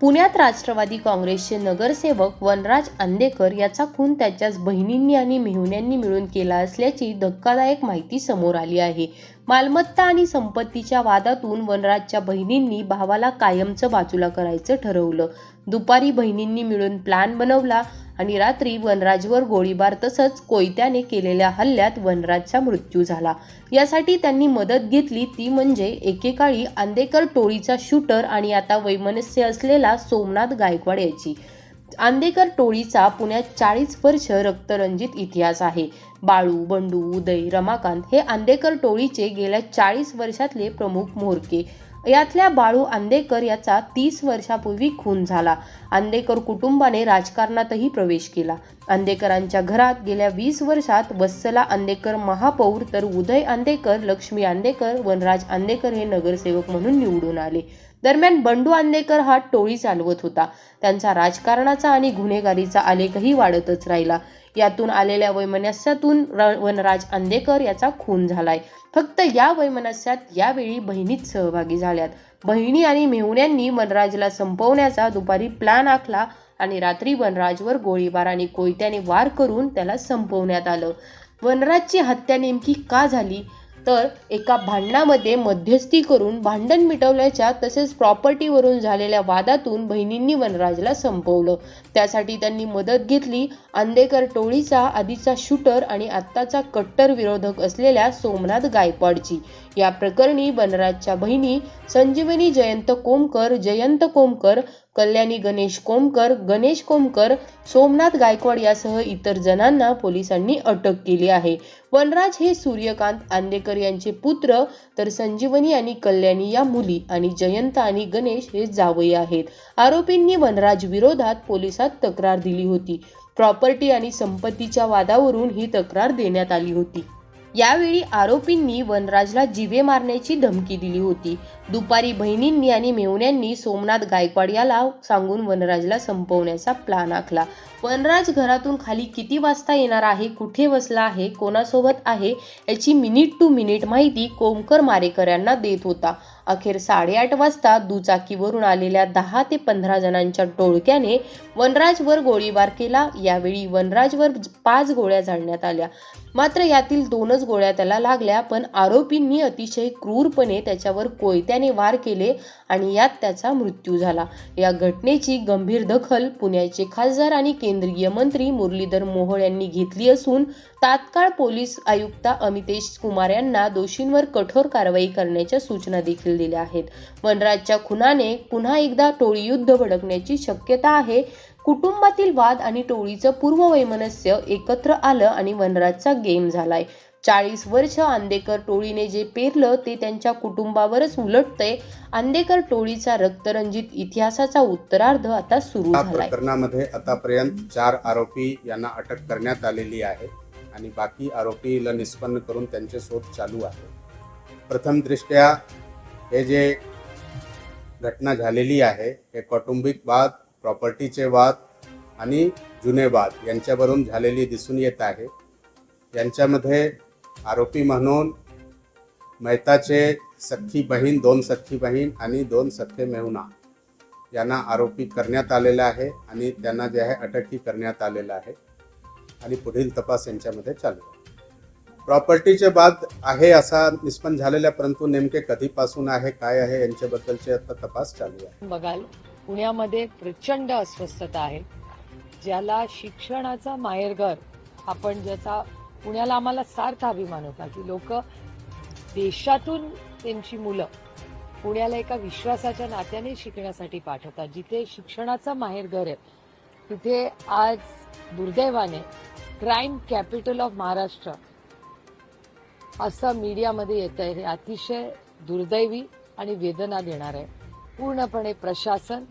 पुण्यात राष्ट्रवादी काँग्रेसचे नगरसेवक वनराज आंदेकर याचा खून त्याच्याच बहिणींनी आणि मेहुण्यांनी मिळून केला असल्याची धक्कादायक माहिती समोर आली आहे. मालमत्ता आणि संपत्तीच्या वादातून वनराजच्या बहिणींनी भावाला कायमचं बाजूला करायचं ठरवलं. दुपारी बहिणींनी मिळून प्लॅन बनवला. आणि रात्री वनराजवर गोळीबार तसंच कोयत्याने केलेल्या हल्ल्यात वनराजचा मृत्यू झाला. यासाठी त्यांनी मदत घेतली ती म्हणजे एकेकाळी आंदेकर टोळीचा शूटर आणि आता वैमनस्य असलेला सोमनाथ गायकवाड याची. आंदेकर टोळीचा पुण्यात चाळीस वर्ष रक्तरंजित इतिहास आहे. बाळू बंडू उदय रमाकांत हे आंदेकर टोळीचे गेल्या चाळीस वर्षातले प्रमुख म्होरके. यातल्या बाळू आंदेकर याचा तीस वर्षापूर्वी खून झाला. आंदेकर कुटुंबाने राजकारणातही प्रवेश केला. आंदेकरांच्या घरात गेल्या वीस वर्षात वत्सला आंदेकर महापौर तर उदय आंदेकर लक्ष्मी आंदेकर वनराज आंदेकर हे नगरसेवक म्हणून निवडून आले. दरम्यान बंडू आंदेकर हा टोळी चालवत होता. त्यांचा राजकारणाचा आणि गुन्हेगारीचा आलेखही वाढतच राहिला. यातून आलेल्या वैमनस्यातून वनराज आंदेकर याचा खून झालाय. फक्त या वैमनस्यात यावेळी बहिणीच सहभागी झाल्यात. बहिणी आणि मेहुण्यांनी वनराजला संपवण्याचा दुपारी प्लॅन आखला आणि रात्री वनराजवर गोळीबार आणि कोयत्याने वार करून त्याला संपवण्यात आलं. वनराजची हत्या नेमकी का झाली? तर एका भांडणामध्ये मध्यस्थी करून भांडण मिटवल्याच्या तसेच प्रॉपर्टीवरून झालेल्या वादातून बहिणींनी वनराजला संपवलं. त्यासाठी त्यांनी मदत घेतली. आंदेकर टोळीचा आधीचा शूटर आणि आत्ताचा कट्टर विरोधक असलेल्या सोमनाथ गायकवाडची. या प्रकरणी वनराजच्या बहिणी संजीवनी जयंत कोमकर जयंत कोमकर कल्याणी गणेश कोमकर गणेश कोमकर सोमनाथ गायकवाड यासह इतर जणांना पोलिसांनी अटक केली आहे. वनराज हे सूर्यकांत आंदेकर यांचे पुत्र तर संजीवनी आणि कल्याणी या मुली आणि जयंत आणि गणेश हे जावई आहेत. आरोपींनी वनराज विरोधात पोलिसात तक्रार दिली होती. प्रॉपर्टी आणि संपत्तीच्या वादावरून ही तक्रार देण्यात आली होती. यावेळी आरोपींनी वनराजला जीवे मारण्याची धमकी दिली होती. दुपारी बहिणींनी आणि मेवण्यांनी सोमनाथ गायकवाड याला सांगून वनराजला संपवण्याचा प्लान आखला. वनराज घरातून खाली किती वाजता येणार आहे कुठे बसला आहे कोणासोबत आहे याची मिनिट टू मिनिट माहिती कोमकर मारेकर यांना देत होता. अखेर साडेआठ वाजता दुचाकीवरून आलेल्या दहा ते पंधरा जणांच्या टोळक्याने वनराजवर गोळीबार केला. यावेळी वनराजवर पाच गोळ्या झाडण्यात आल्या. मात्र यातील दोनच गोळ्या त्याला लागल्या पण आरोपींनी अतिशय क्रूरपणे त्याच्यावर कोयत्याने वार केले आणि यात त्याचा मृत्यू झाला. या घटनेची गंभीर दखल पुण्याचे खासदार आणि केंद्रीय मंत्री मुरलीधर मोहोळ यांनी घेतली असून तात्काळ पोलीस आयुक्त अमितेश कुमार यांना दोषींवर कठोर कारवाई करण्याच्या सूचना देखील दिल्या आहेत. वनराजच्या खुनाने पुन्हा एकदा टोळी युद्ध भडकण्याची शक्यता आहे. कुटुंबातील वाद आणि टोळीचं पूर्ववैमनस्य एकत्र आलं आणि वनराजचा गेम झालाय. चाळीस वर्ष आंदेकर टोळीने जे पेरलं ते त्यांच्या कुटुंबावरच उलटतंय. आंदेकर टोळीचा रक्तरंजित इतिहासाचा उत्तरार्ध आता सुरू झालाय. प्रकरणामध्ये आतापर्यंत चार आरोपी यांना अटक करण्यात आलेली आहे आणि बाकी आरोपीला निष्पन्न करून त्यांचे शोध चालू आहे. प्रथम दृष्ट्या हे जे घटना झालेली आहे हे कौटुंबिक वाद प्रॉपर्टीचे वाद आणि जुने वाद यांच्यावरून झालेली दिसून येत आहे. यांच्यामध्ये आरोपी म्हणून मेहताचे सख्खी बहीण दोन सख्खी बहीण आणि दोन सख्खे मेहुणा यांना आरोपी करण्यात आलेला आहे आणि त्यांना जे आहे अटकही करण्यात आलेलं आहे. आणि पुढील तपास यांच्यामध्ये चालू आहे. प्रॉपर्टीचे बाद आहे असा निष्पन्न झालेला परंतु नेमके कधीपासून आहे काय आहे यांच्याबद्दलचे आता तपास चालू आहे. बघाल पुण्यामध्ये प्रचंड अस्वस्थता आहे ज्याला शिक्षणाचा माहेरघर आपण ज्याचा पुण्याला आम्हाला सार्थ अभिमान होता की लोक देशातून त्यांची मुलं पुण्याला एका विश्वासाच्या नात्याने शिकण्यासाठी पाठवतात. जिथे शिक्षणाचं माहेरघर आहे तिथे आज दुर्दैवाने क्राईम कॅपिटल ऑफ महाराष्ट्र असं मीडियामध्ये येत आहे हे अतिशय दुर्दैवी आणि वेदना देणार आहे. पूर्णपणे प्रशासन